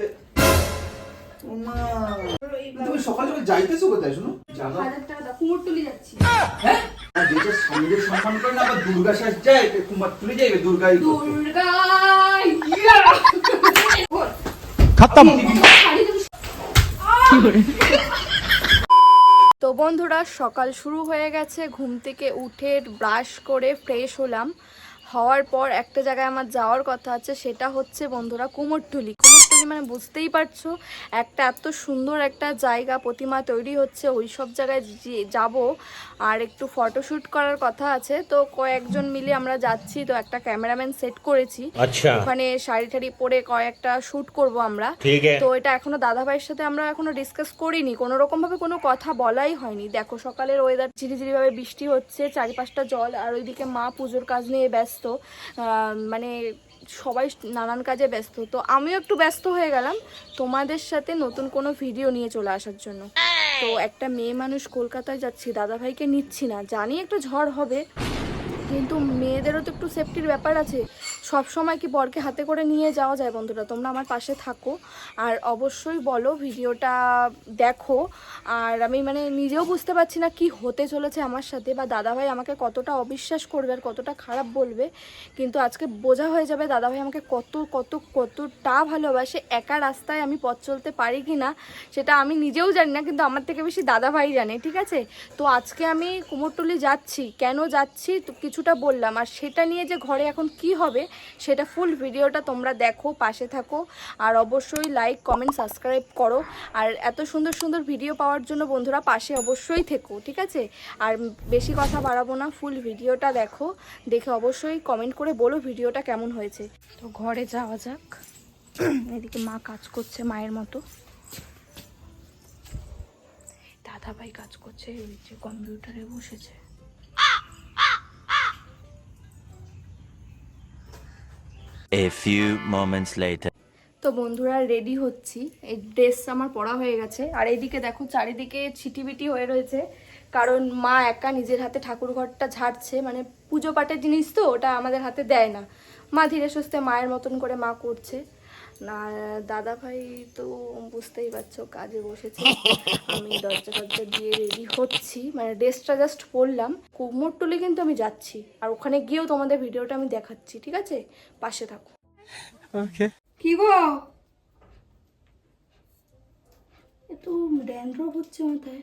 যাবে তুমি সকাল সকাল যাইতেছো কোথায় শুনো? তো বন্ধুরা সকাল শুরু হয়ে গেছে ঘুম থেকে উঠে ব্রাশ করে ফ্রেশ হলাম। হওয়ার পর একটা জায়গায় আমার যাওয়ার কথা আছে সেটা হচ্ছে বন্ধুরা কুমোরটুলি। তুমি মানে বুঝতেই পারছ একটা এত সুন্দর একটা জায়গা প্রতিমা তৈরি হচ্ছে ওই সব জায়গায় যাব। আর একটু ফটোশ্যুট করার কথা আছে তো কয়েকজন মিলে আমরা যাচ্ছি তো একটা ক্যামেরাম্যান সেট করেছি। আচ্ছা। ওখানে শাড়ি টাড়ি পরে কয়েকটা শ্যুট করব আমরা। তো এটা এখনও দাদা ভাইয়ের সাথে আমরা এখনও ডিসকাস করিনি কোনো রকম ভাবে কোনো কথা বলাই হয়নি। দেখো সকালের ওয়েদার ঝিরিঝিরি ভাবে বৃষ্টি হচ্ছে চারিপাশটা জল আর ওইদিকে মা পুজোর কাজ নিয়ে ব্যস্ত। মানে সবাই নানান কাজে ব্যস্ত। তো আমিও একটু ব্যস্ত হয়ে গেলাম তোমাদের সাথে নতুন কোনো ভিডিও নিয়ে চলে আসার জন্য। তো একটা মেয়ে মানুষ কলকাতায় যাচ্ছি, দাদাভাইকে নিচ্ছি না। জানি একটু ঝড় হবে, কিন্তু মেয়েদেরও তো একটু সেফটির ব্যাপার আছে। সব সময় কি বরকে হাতে করে নিয়ে যাওয়া যায় বন্ধুরা? তোমরা আমার পাশে থাকো। আর অবশ্যই বলো, ভিডিওটা দেখো। আর আমি মানে নিজেও বুঝতে পারছি না কি হতে চলেছে আমার সাথে বা দাদাভাই আমাকে কতটা অবিশ্বাস করবে আর কতটা খারাপ বলবে। কিন্তু আজকে বোঝা হয়ে যাবে দাদাভাই আমাকে কত কত, কতটা ভালোবাসে, একা রাস্তায় আমি পথ চলতে পারি কি না, সেটা আমি নিজেও জানি না, কিন্তু আমার থেকে বেশি দাদাভাই জানে, ঠিক আছে? তো আজকে আমি কুমোরটুলি যাচ্ছি। কেন যাচ্ছি? কিছুটা বললাম। আর সেটা নিয়ে যে ঘরে এখন কি হবে সেটা ফুল ভিডিওটা তোমরা দেখো, পাশে থাকো, আর অবশ্যই লাইক কমেন্ট সাবস্ক্রাইব করো। আর এত সুন্দর সুন্দর ভিডিও পাওয়ার জন্য বন্ধুরা পাশে অবশ্যই থেকো, ঠিক আছে? আর বেশি কথা বাড়াবো না ফুল ভিডিওটা দেখো, দেখে অবশ্যই কমেন্ট করে বলো ভিডিওটা কেমন হয়েছে। তো ঘরে যাওয়া যাক। এদিকে মা কাজ করছে মায়ের মতো। দাদা ভাই কাজ করছে ওই যে কম্পিউটারে বসেছে। A few moments later. তো বন্ধুরা রেডি হচ্ছি। এই ড্রেস আমার পড়া হয়ে গেছে। আর এইদিকে দেখো, চারিদিকে ছিটিবিটি হয়ে রয়েছে। কারণ মা একা নিজের হাতে ঠাকুর ঘরটা ঝাড়ছে। মানে পুজো পাটের জিনিস তো, ওটা আমাদের হাতে দেয় না। মা ধীরে সুস্থে মায়ের মতন করে মা করছে। না দাদা ভাই তো বুঝতেই পারছ কাজে বসেছে। আমি দরজা দরজা দিয়ে রেডি হচ্ছি। মানে ড্রেসটা জাস্ট পরলাম। কুমোরটুলি কিন্তু আমি যাচ্ছি। আর ওখানে গিয়েও তোমাদের ভিডিওটা আমি দেখাচ্ছি ঠিক আছে? পাশে থাকো। কি গো? এত ড্যান্ড্রফ হচ্ছে মাথায়।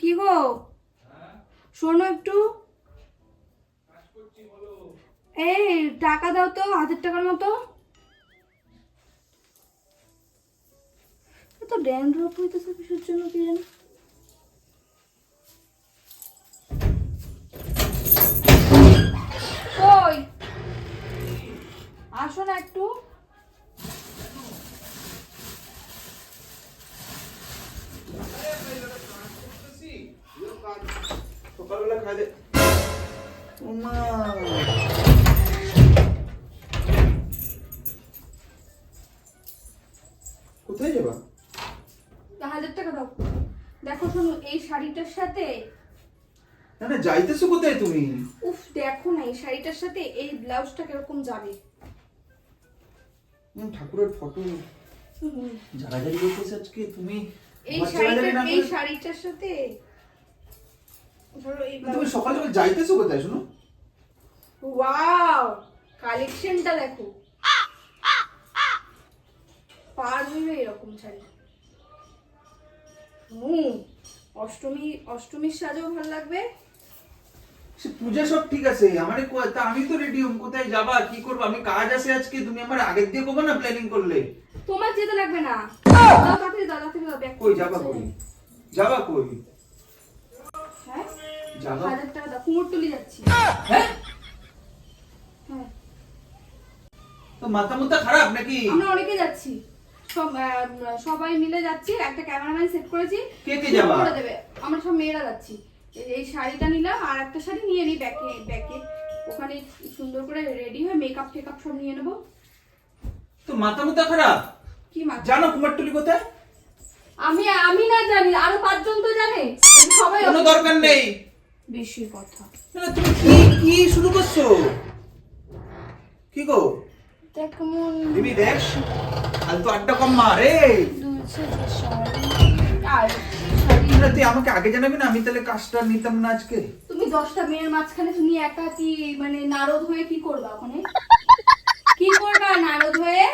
কি গো? শোনো একটু। এই টাকা দাও তো হাজার টাকার মতো। এত ড্যান্ড্রফ হইতেছে কিসের জন্য কি জানি? ওই আসো না একটু। সকালবেলা খাই দে। কোথায় যাবা? টাকা দাও। দেখো শোনো এই শাড়িটার সাথে না না যাইতেছো কোথায় তুমি? উফ দেখো না এই শাড়িটার সাথে এই ব্লাউজটা কীরকম যাবে। ঠাকুরের ফটো। করতেছে আজকে? তুমি এই না এই শাড়িটার সাথে তুমি সকাল সকাল যাইতেছো কোথায় শুনো? ওয়াও কালেকশনটা দেখো। পার হইবে এরকম শাড়ি। অষ্টমী অষ্টমীর সাজেও ভালো লাগবে। সে পূজা সব ঠিক আছে আমারে তা আমি তো রেডি হম কোথায় যাবা কি করব? আমি কাজ আছে আজকে তুমি আমার আগের দিয়ে কবে না প্ল্যানিং করলে? তোমার যেতে লাগবে না। তাড়াতাড়ি তাড়াতাড়ি ব্যাগ কই যাবা কই? যাবা কই? হ্যাঁ? যাবা? হাজার টাকা দাও কুমোরটুলি যাচ্ছি। হ্যাঁ? হ্যাঁ। তো মাথা মুথা খারাপ নাকি? আমরা অনেকে যাচ্ছি। সবাই মিলে যাচ্ছি একটা ক্যামেরাম্যান সেট করেছি কে কে যাবা? করে দেবে। আমরা সব মেয়েরা যাচ্ছি। এই- শাড়িটা নিলাম আর একটা শাড়ি নিয়ে নিই ব্যাকে ব্যাকে। ওখানে সুন্দর করে রেডি হয়ে মেকআপ টেকআপ সব নিয়ে নেব। তো মাথা মুথা খারাপ? কি মা জানো কুমারটুলি কোথায়? আমি আমি না জানি আরও পাঁচজন তো জানে। সবাই কোনো দরকার নেই। বেশি কথা। না, তুমি কি কি শুরু করছ? কি গো? দেখ কেমন দিবি দেখ। ফালতু আড্ডা কম মার না, তুই আমাকে আগে জানাবি না? আমি তাহলে কাজটা নিতাম না আজকে। তুমি দশটা মেয়ের মাঝখানে তুমি একা কি মানে নারদ হয়ে কি করবা ওখানে কি করবা নারদ হয়ে?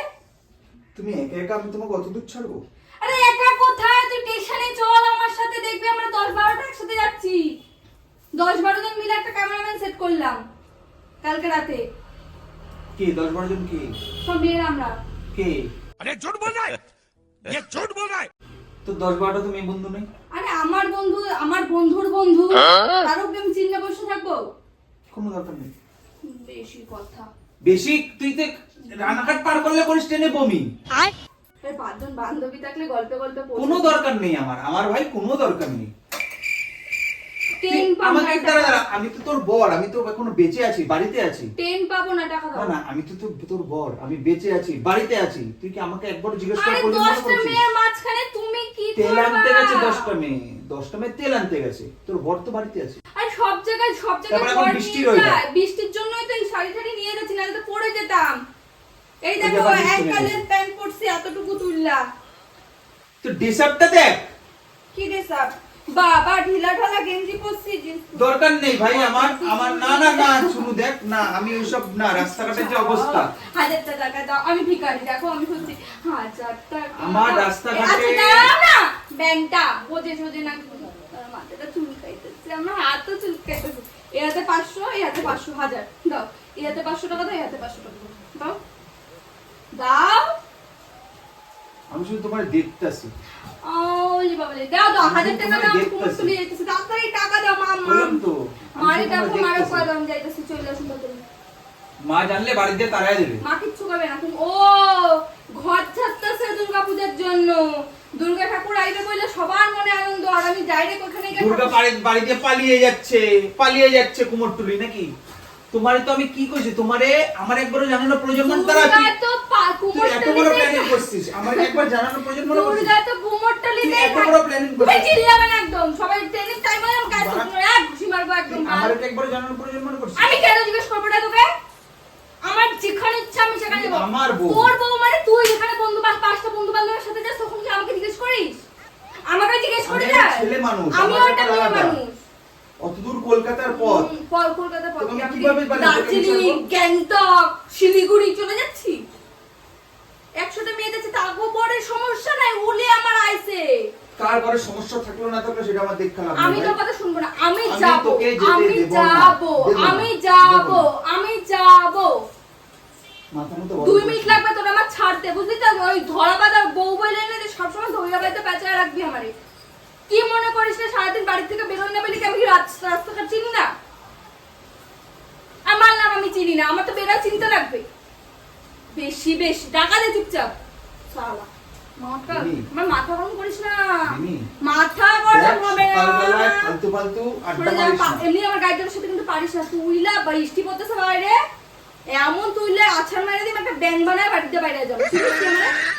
তুমি একা একা আমি তোমাকে কত দূর ছাড়বো? আরে একা কোথায়? তুই স্টেশনে চল আমার সাথে দেখবি আমরা দশ বারোটা একসাথে যাচ্ছি। দশ বারো জন মিলে একটা ক্যামেরাম্যান সেট করলাম কালকে রাতে। কে? দশ বারো জন কে? সব মেয়ের আমরা। কে? अरे झूठ बोल रहा है ये झूठ बोल रहा है তো দশ বারোটা তো মেয়ে বন্ধু নেই আরে আমার বন্ধু আমার বন্ধুর বন্ধু তারও কি আমি চিন্তা বসে থাকবো কোনো দরকার নেই বেশি কথা বেশি তুই তো রানাঘাট পার করলে করিস ট্রেনে বমি এই পাঁচজন বান্ধবী থাকলে গল্পে গল্পে কোনো দরকার নেই আমার আমার ভাই কোনো দরকার নেই তুই পাবো আমাকে না টাকা। আমি তো তোর বর আমি তো এখনও বেঁচে আছি বাড়িতে আছি ট্রেন পাবো না টাকা দাও না আমি তো তোর তোর বর আমি বেঁচে আছি বাড়িতে আছি তুই কি আমাকে একবার জিজ্ঞেস করে আরে করলি মনে দশটা করছিস? মেয়ের মাঝখানে তুমি কি তেল আনতে করবা? গেছে দশটা মেয়ে দশটা মেয়ে তেল আনতে গেছে তোর বর তো বাড়িতে আছে আর সব জায়গায় সব জায়গায় তারপরে এখন বৃষ্টির নিয়ে। যায়। বৃষ্টির জন্যই তো এই শাড়ি টাড়ি নিয়ে যাচ্ছি নাহলে তো পরে যেতাম এই ওই দেখো জায়গায় বৃষ্টি এক নেই। কালের প্যান্ট পরছি এতটুকু তুললা তো ডিসার্টটা দেখ কি রে বাবা ঢিলা ঢালা গেঞ্জি পরছি দরকার নেই ভাই আমার আমার না না না শুনু দেখ না আমি ওইসব না রাস্তাঘাটের যে অবস্থা। হাজারটা টাকা দাও আমি ভিখারি দেখো আমি বলছি হাজার টাকা। আমার রাস্তাঘাটে- আচ্ছা দাও না ব্যাংকটা বোঝে সোজে না মাথাটা চুলকাইতেছে আমার হাতও চুলকাইতেছে এ হাতে পাঁচশো এই হাতে পাঁচশো হাজার। দাও এই হাতে পাঁচশো টাকা দাও এই হাতে পাঁচশো টাকা। দাও। দাও। আমি শুধু তোমার দেখতেছি। ওলি বাবালে দাও দাও হাজার টাকা দাও দেখতেছি। কুমোর তুলে তাড়াতাড়ি টাকা দাও মা মা। তো আমি মারি শুধু ডাকো তোমায় মারো দেখতেছি। কয় দাম যাইতেছি চলে আসুন তাড়াতাড়ি মা জানলে বাড়িতে তাড়াই দেবে। মা কিচ্ছু করবে না তুমি ও ঘর ছাড়তেছে দুর্গা পূজার জন্য। দুর্গা ঠাকুর আইবে বলে সবার মনে আনন্দ আর আমি ডাইরেক্ট ওখানে গিয়ে দুর্গা বাড়িতে পালিয়ে যাচ্ছে পালিয়ে যাচ্ছে কুমোরটুলি নাকি? তোমারে তো আমি কি কইছি? তোমারে আমার একবারও জানানো প্রয়োজন মনে তারা তো তুই এত বড় প্ল্যানিং করছিস। আমার একবার জানানো প্রয়োজন মনে করছিস? দুর্গা তো কুমোরটুলিতে তুই এত বড় তুমি করছিস। চিল্লাবে না একদম। সবাই ট্রেনিং টাইম হলে আমি কাজ। করব এক ঘুষি মারবো একদম আমার এটা একবার জানানোর প্রয়োজন মনে করছিস? আমি কেন জিজ্ঞেস করব না তোকে? আমার যেখানে ইচ্ছা আমি সেখানে যাব। আমার বউ। তোর বউ মানে তুই যেখানে বন্ধু বান্ধব পাঁচটা বন্ধু বান্ধবের সাথে যাস তখন কি আমাকে জিজ্ঞেস করিস? আমাকে জিজ্ঞেস আমি করি না ছেলে মানুষ, আমি একটা মেয়ে মানুষ। অতদূর কলকাতার পথ। হুম, পর- কলকাতা পথ। কীভাবে দার্জিলিং গ্যাংটক শিলিগুড়ি চলে যাচ্ছি। একশোটা মেয়ে যাচ্ছে পরে সমস্যা নাই উলে আমার আইছে। কার ঘরে সমস্যা থাকল না থাকল সেটা আমার দেখতে লাগবে। আমি তোর কথা শুনব না আমি যাব আমি। যাব আমি যাব আমি যাব। দুই মিনিট লাগবে তোর আমার ছাড়তে বুঝলি তো? ওই ধরা বাঁধা বউ বলে এনে সবসময় ধরিয়া বাড়িতে পেঁচায় রাখবি আমারে। কি মনে করিস না সারাদিন বাড়ি থেকে বেরোই না বলি কি আমি কি রাস্তাঘাট চিনি না? আমার নাম আমি চিনি না আমার তো বেরোয় চিনতে লাগবে। বেশি বেশি টাকা দে চুপচাপ। সালা মাথা আমার মাথা গরম করিস না। মাথা গরম হবে না। ফালতু ফালতু আড্ডা সরে মারিস এমনি আমার গাইডের সাথে কিন্তু পারিস না। তুইলা বৃষ্টি পড়তেছে বাইরে। এমন তুইলে আছাড় মারা দিই একটা ব্যাং বানায় বাড়িতে বাইরে যাব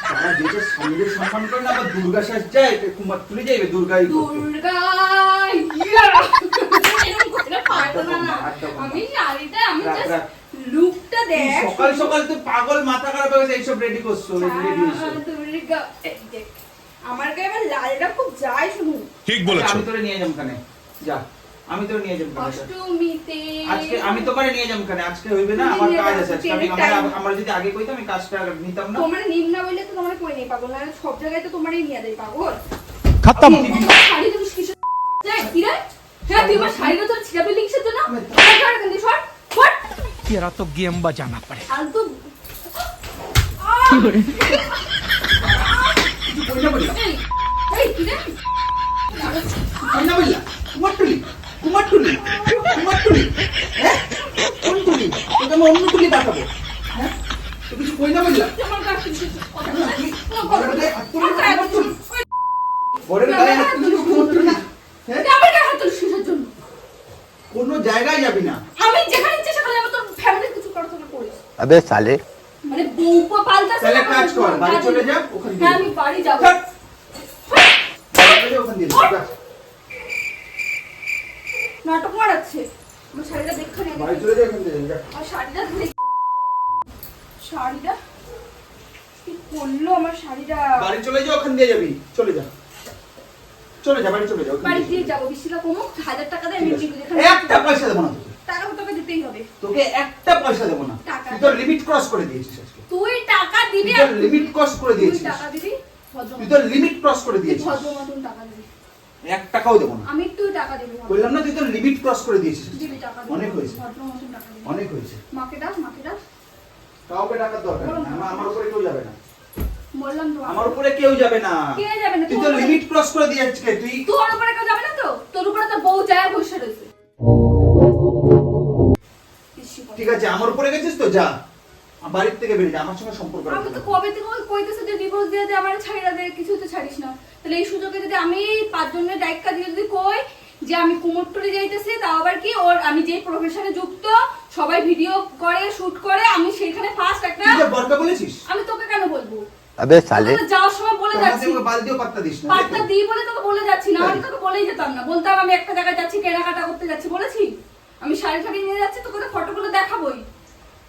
আমরা যেটা স্বামীদের সম্মান করে না দুর্গা শাস যায় কুমার তুলে যাইবে দুর্গা দুর্গা আমি শাড়িটা আমি লুকটা দেখ। সকাল সকাল তো পাগল মাথা খারাপ হয়ে গেছে এইসব রেডি করছ রেডি দুর্গা আমার গায়ে এবার লালটা খুব যায় শুনু ঠিক বলেছ। আমি তোরে নিয়ে যাব কানে যা। আমি তোরে নিয়ে যাম কানে যা। অষ্টমীতে আজকে আমি তোমারে নিয়ে যাম কানে আজকে হইবে না তুমি আমার নিয়ে কাজ যাও, আছে আজকে আমি ট্রেনের আমার time। আমরা যদি আগে কইতাম আমি কাজটা নিতাম না তোমার নিম্না বললে তো তোমার কই নেই পাগল না সব জায়গায় তো তোমারই নিয়ে দেয় পাগল खत्म তোমার শাড়ি তো কিসের যায় কি রে হ্যাঁ তুই আমার শাড়িটা তোর ছিড়া বিল্ডিং এর জন্য সর, সর এখান থেকে, সর, সর। तेरा तो गेम बजाना पड़ेगा ফালতু কিছু কইনা বললা এই, এই, কি রে? কইনা বললা কুমার টুলি তোমার তুলি তোমার তুলি হ্যাঁ? কোন তুলি তোকে আমি অন্য তুলি দেখাবো হ্যাঁ? কিছু কই না বললাম হ্যাঁ? কোনো জায়গায় যাবি না। কাজ কর বাড়ি চলে যা ওখানে আমি বাড়ি যাব। ওখানে দিয়ে মারাচ্ছে আমার শাড়িটা দেখতে নেই বাড়ি চলে যা। ওখান দিয়ে শাড়িটা শাড়িটা কি পড়ল আমার শাড়িটা? বাড়ি চলে যা ওখান দিয়ে যাবি। চলে যা। চলে যা বাড়ি চলে যা বাড়ি দিয়ে দিয়ে যাব বৃষ্টিটা কমুক হাজার টাকা দিয়ে আমি ঠিক আছে। এমনি এখানে একটা পয়সা দেবো না টাকা তোকে দিতেই হবে। তোকে একটা পয়সা দেবো না। তুই তো লিমিট ক্রস করে দিয়েছিস আজকে। তুই টাকা দিবি তো আর- লিমিট ক্রস করে তুই দিয়েছিস। টাকা দিবি? তুই তো লিমিট ক্রস করে তুই দিয়েছিস। ভদ্র মতন টাকা দিবি। এক টাকাও দেবো না। আমি তুই টাকা দিবি। বললাম না তুই তো লিমিট ক্রস করে দিয়েছিস। অনেক হয়েছে। অনেক হয়েছে। মাকে ডাক মাকে ডাক কাউকে টাকার দরকার নেই। আমার আমার উপরে কেউ যাবে না। বললাম তো আমার উপরে কেউ যাবে না। কে যাবে না? তুই তো লিমিট ক্রস করে দিয়েছিস তুই তোর উপরে কেউ যাবে না তো? তোর উপরে তো বউ যায় বসে রয়েছে। ঠিক আছে আমার উপরে গেছিস তো? যা। বাড়ির থেকে বেরিয়ে আমার সঙ্গে সম্পর্ক আমি তো কবে থেকে কইতেছে যে ডিভোর্স দিয়ে দে আমার ছাইরা দে কিছু তো ছাড়িস না। তাহলে এই সুযোগে যদি আমি পাঁচজনের দায়িত্ব দিয়ে যদি কই যে আমি কুমোরটুলি যাইতেছি তাও আবার কি ওর আমি যে প্রফেশনে যুক্ত সবাই ভিডিও করে শুট করে আমি সেখানে ফার্স্ট একটা তুই বরকা বলেছিস? আমি তোকে কেন বলব? আবে সালে যাওয়ার সময় বলে যাচ্ছি। তোকে বালদিও পাত্তা দিস না পাত্তা দিই বলে তোকে বলে যাচ্ছি না আমি তোকে বলেই যেতাম না। বলতাম আমি একটা জায়গায় যাচ্ছি কেনাকাটা করতে যাচ্ছি বলেছি? আমি শাড়ি শাড়ি নিয়ে যাচ্ছি তোকে তো ফটোগুলো দেখাবই।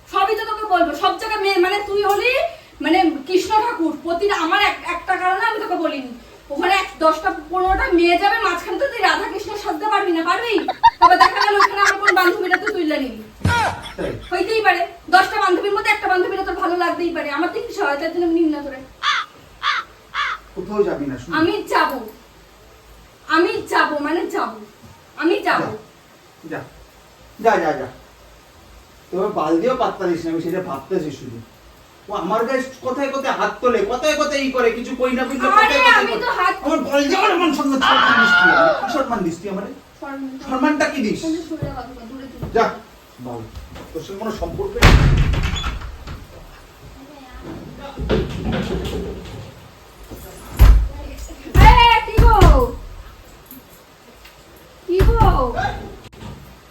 সবই তো তোকে বলব। সব জায়গায় মানে তুই হলি মানে কৃষ্ণ ঠাকুর প্রতিটা আমার একটা কারণে দশটা পনেরোটা মেয়ে যাবে মাঝখানে তো তুই রাধা কৃষ্ণ সাজতে পারবি না পারবি? তবে দেখা গেল ওখানে আমার কোন বান্ধবীরা তুই তুইলে নিবি। হইতেই পারে দশটা বান্ধবীর মধ্যে একটা বান্ধবীরা তোর ভালো লাগতেই পারে। আমার তো কিছু হয় তার জন্য আমি নিম না তোরে কোথাও যাবি না আমি যাব। আমি যাব মানে যাব। আমি যাব। যা। যা যা যা। তবে বালতিও পাত্তা দিস না আমি সেটা ভাবতেছি শুধু। ও আমার গায়ে কোথায় কোথায় হাত তোলে কোথায় কোথায় ই করে কিছু কই না কইলে কোথায় কোথায় আমি তো হাত- আমার বল যে আমার মান সম্মান সম্মান দিস তুই? কি সম্মান দিস তুই আমারে। সম্মানটা কি দিস? যা বল তোর সঙ্গে কোনো সম্পর্ক নেই। কি গো? কি গো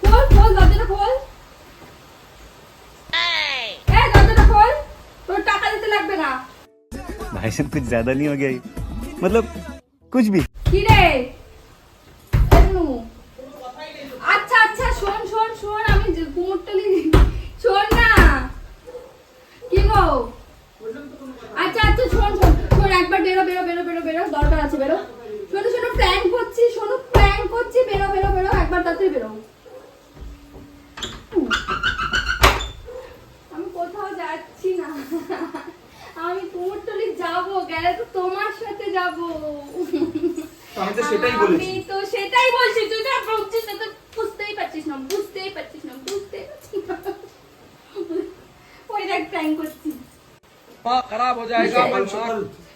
খোল খোল দরজাটা খোল এই দরজাটা খোল তোর টাকা দিতে লাগবে না भाई साहब कुछ ज्यादा नहीं हो गया ये? मतलब कुछ भी কি রে এনু আচ্ছা আচ্ছা শোন শোন শোন আমি যে কুমোরটলি শোন না কি গো আচ্ছা আচ্ছা শোন শোন শোন একবার বেরো বেরো বেরো বেরো বেরো দরকার আছে বেরো শোনো শোনো প্র্যাঙ্ক করছি শোনো প্র্যাঙ্ক করছি বেরো বেরো বেরো একবার তাড়াতাড়ি বেরো যাব আমি তো সেটাই বলছি। তুই যা বলছিস না তো বুঝতেই পারছিস না বুঝতেই পারছিস না বুঝতেই পারছিস না। ওই দেখ প্র্যাঙ্ক করছিস পা খারাপ হয়ে যায়গা মার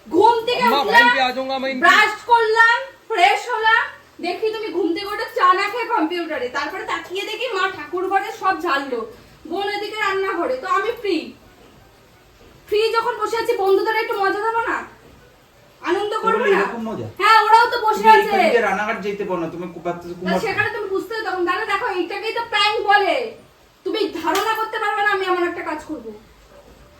ঘুম থেকে উঠলাম ব্রাশ করলাম ফ্রেশ হলাম দেখি তুমি ঘুম থেকে ওটা চা না খেয়ে কম্পিউটারে। তারপরে তাকিয়ে দেখি মা ঠাকুর ঘরে সব ঝাললো বোন এদিকে রান্না ঘরে তো আমি ফ্রি ফ্রি যখন বসে আছি বন্ধুদের একটু মজা দেবো না? আনন্দ করব না? হ্যাঁ ওরাও তো বসে আছে। এখান দিয়ে রানাঘাট যেতে পারো না তুমি কুপাতে কুমার সেখানে তুমি বুঝতে তখন। দাদা দেখো এইটাকেই তো প্র্যাঙ্ক বলে। তুমি ধারণা করতে পারবে না আমি এমন একটা কাজ করব।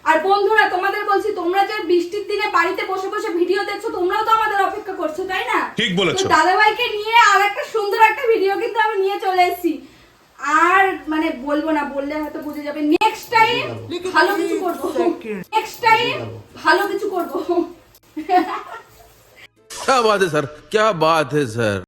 আর বন্ধুরা তোমাদের বলছি তোমরা যে বৃষ্টির দিনে বাড়িতে বসে বসে ভিডিও দেখছ তোমরাও তো আমাদের অপেক্ষা করছ তাই না? ঠিক বলেছ। তো দাদাভাইকে নিয়ে আর একটা সুন্দর একটা ভিডিও কিন্তু আমি নিয়ে চলে এসেছি। আর মানে বলব না বললে হয়তো বুঝে যাবে। নেক্সট টাইম ভালো কিছু করব। নেক্সট টাইম ভালো কিছু করব। क्या बात है सर? क्या बात है सर?